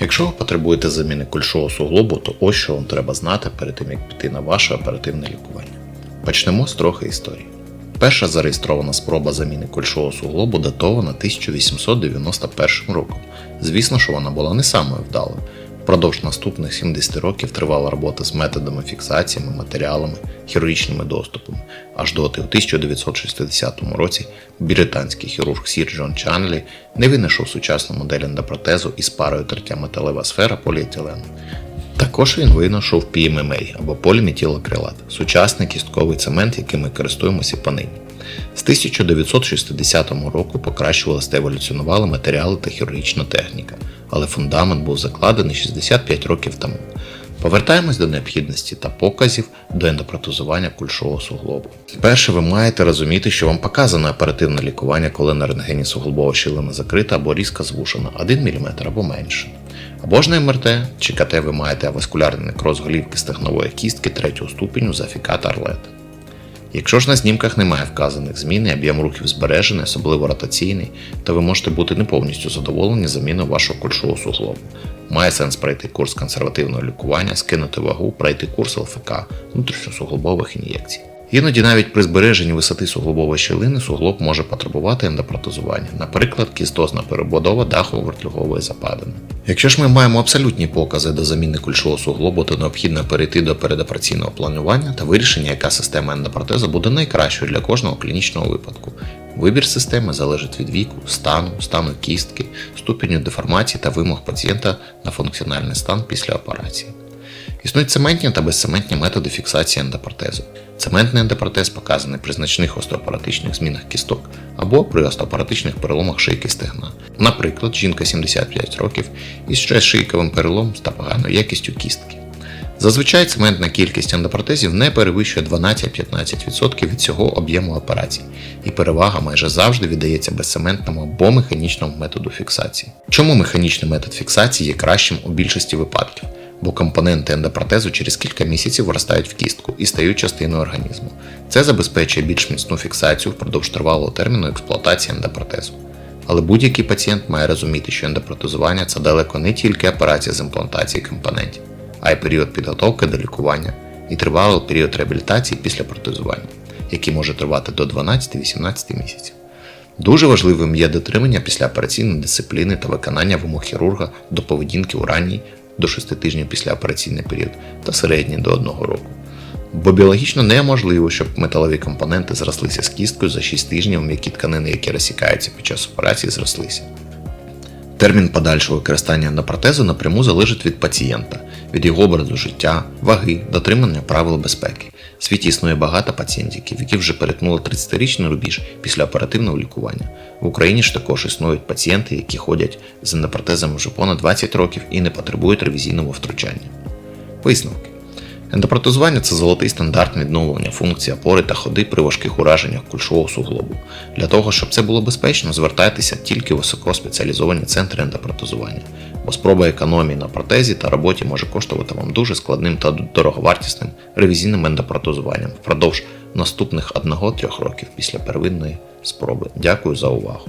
Якщо ви потребуєте заміни кульшового суглобу, то ось що вам треба знати перед тим, як піти на ваше оперативне лікування. Почнемо з трохи історії. Перша зареєстрована спроба заміни кульшового суглобу датована 1891 роком. Звісно, що вона була не самою вдалою. Впродовж наступних 70 років тривала робота з методами фіксаціями, матеріалами, хірургічними доступами, аж доти у 1960 році британський хірург Сір Джон Чанлі не винайшов сучасну модель ендопротезу із парою тертя металева сфера поліетилену. Також він винайшов PMMA або поліметілокрилат – сучасний кістковий цемент, яким ми користуємося і понині. З 1960 року покращувалися та еволюціонували матеріали та хірургічна техніка, але фундамент був закладений 65 років тому. Повертаємось до необхідності та показів до ендопротезування кульшового суглобу. Перше, ви маєте розуміти, що вам показане оперативне лікування, коли на рентгені суглобова щілина закрита або різко звушена 1 мм або менше. Або ж на МРТ чи КТ ви маєте аваскулярний некроз голівки стегнової кістки третього ступеню за фікат Арлета. Якщо ж на знімках немає вказаних змін і об'єм рухів збережений, особливо ротаційний, то ви можете бути не повністю задоволені заміною вашого кульшового суглобу. Має сенс пройти курс консервативного лікування, скинути вагу, пройти курс ЛФК внутрішньосуглобових ін'єкцій. Іноді навіть при збереженні висоти суглобової щілини суглоб може потребувати ендопротезування, наприклад, кістозна перебудова дахово-вертлюгової западини. Якщо ж ми маємо абсолютні покази до заміни кульшового суглобу, то необхідно перейти до передопераційного планування та вирішення, яка система ендопротезу буде найкращою для кожного клінічного випадку. Вибір системи залежить від віку, стану, стану кістки, ступеню деформації та вимог пацієнта на функціональний стан після операції. Існують цементні та безцементні методи фіксації ендопротезу. Цементний ендопротез показаний при значних остеопаратичних змінах кісток або при остеопаратичних переломах шийки стегна. Наприклад, жінка 75 років із ще шийковим переломом та поганою якістю кістки. Зазвичай цементна кількість ендопротезів не перевищує 12-15% від цього об'єму операцій, і перевага майже завжди віддається безцементному або механічному методу фіксації. Чому механічний метод фіксації є кращим у більшості випадків? Бо компоненти ендопротезу через кілька місяців виростають в кістку і стають частиною організму. Це забезпечує більш міцну фіксацію впродовж тривалого терміну експлуатації ендопротезу. Але будь-який пацієнт має розуміти, що ендопротезування це далеко не тільки операція з імплантації компонентів, а й період підготовки до лікування і тривалий період реабілітації після протезування, який може тривати до 12-18 місяців. Дуже важливим є дотримання післяопераційної дисципліни та виконання вимог хірурга до поведінки у ранній до 6 тижнів післяопераційний період та середній до 1 року. Бо біологічно неможливо, щоб металеві компоненти зрослися з кісткою за 6 тижнів, м'які тканини, які розсікаються під час операції, зрослися. Термін подальшого використання ендопротезу напряму залежить від пацієнта, від його образу життя, ваги, дотримання правил безпеки. В світі існує багато пацієнтів, які вже перетнули 30-річний рубіж після оперативного лікування. В Україні ж також існують пацієнти, які ходять з ендопротезами вже понад 20 років і не потребують ревізійного втручання. Висновки. Ендопротезування це золотий стандарт відновлення функцій опори та ходи при важких ураженнях кульшового суглобу. Для того, щоб це було безпечно, звертайтеся тільки в високоспеціалізовані центри ендопротезування, бо спроба економії на протезі та роботі може коштувати вам дуже складним та дороговартісним ревізійним ендопротезуванням впродовж наступних 1-3 років після первинної спроби. Дякую за увагу!